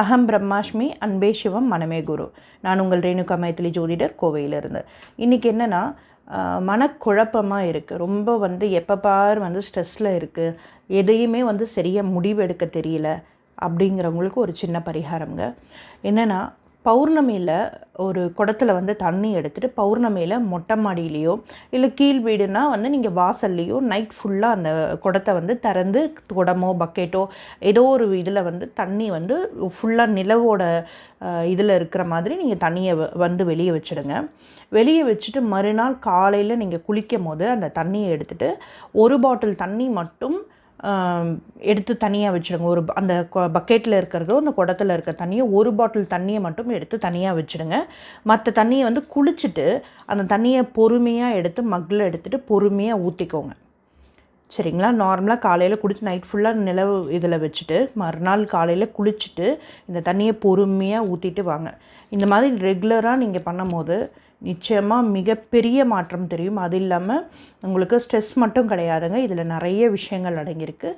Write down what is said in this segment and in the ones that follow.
அகம் பிரம்மாஷ்மி அன்பே சிவம் மனமே குரு. நான் உங்கள் ரேணுகா மைத்திலி ஜோதிடர் கோவையிலிருந்து. இன்றைக்கி என்னென்னா மனக்குழப்பமாக இருக்குது ரொம்ப வந்து எப்போ பார் வந்து ஸ்ட்ரெஸ்ஸில் இருக்குது எதையுமே வந்து சரியாக முடிவெடுக்க தெரியல. அப்படிங்கிறவங்களுக்கு ஒரு சின்ன பரிகாரம்ங்க. என்னென்னா பௌர்ணமியில் ஒரு குடத்துல வந்து தண்ணி எடுத்துகிட்டு பௌர்ணமியில் மொட்டை மாடியிலையோ இல்லை கீழ் வீடுனா வந்து நீங்கள் வாசல்லையோ நைட் ஃபுல்லாக அந்த குடத்தை வந்து திறந்து குடமோ பக்கெட்டோ ஏதோ ஒரு இதில் வந்து தண்ணி வந்து ஃபுல்லாக நிலவோட இதில் இருக்கிற மாதிரி நீங்கள் தண்ணியை வ- வந்து வெளியே வச்சுடுங்க. வெளியே வச்சுட்டு மறுநாள் காலையில் நீங்கள் குளிக்கும் போது அந்த தண்ணியை எடுத்துகிட்டு ஒரு பாட்டில் தண்ணி மட்டும் எடுத்து தனியாக வச்சுடுங்க ஒரு அந்த பக்கெட்டில் இருக்கிறதோ அந்த குடத்துல இருக்க தண்ணியை ஒரு பாட்டில் தண்ணியை மட்டும் எடுத்து தனியாக வச்சுடுங்க மற்ற தண்ணியை வந்து குளிச்சுட்டு அந்த தண்ணியை பொறுமையாக எடுத்து மக்கில் எடுத்துகிட்டு பொறுமையாக ஊற்றிக்கோங்க சரிங்களா? நார்மலாக காலையில் குடிச்சு நைட் ஃபுல்லாக நிலவு இதில் வச்சுட்டு மறுநாள் காலையில் குளிச்சுட்டு இந்த தண்ணியை பொறுமையாக ஊற்றிட்டு வாங்க. இந்த மாதிரி ரெகுலராக நீங்கள் பண்ணும்போது நிச்சயமாக மிகப்பெரிய மாற்றம் தெரியும். அது இல்லாமல் உங்களுக்கு ஸ்ட்ரெஸ் மட்டும் கிடையாதுங்க. இதில் நிறைய விஷயங்கள் அடங்கியிருக்கு.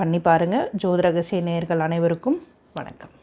பண்ணி பாருங்கள் ஜோதிரகசிய நேர்கள் அனைவருக்கும் வணக்கம்.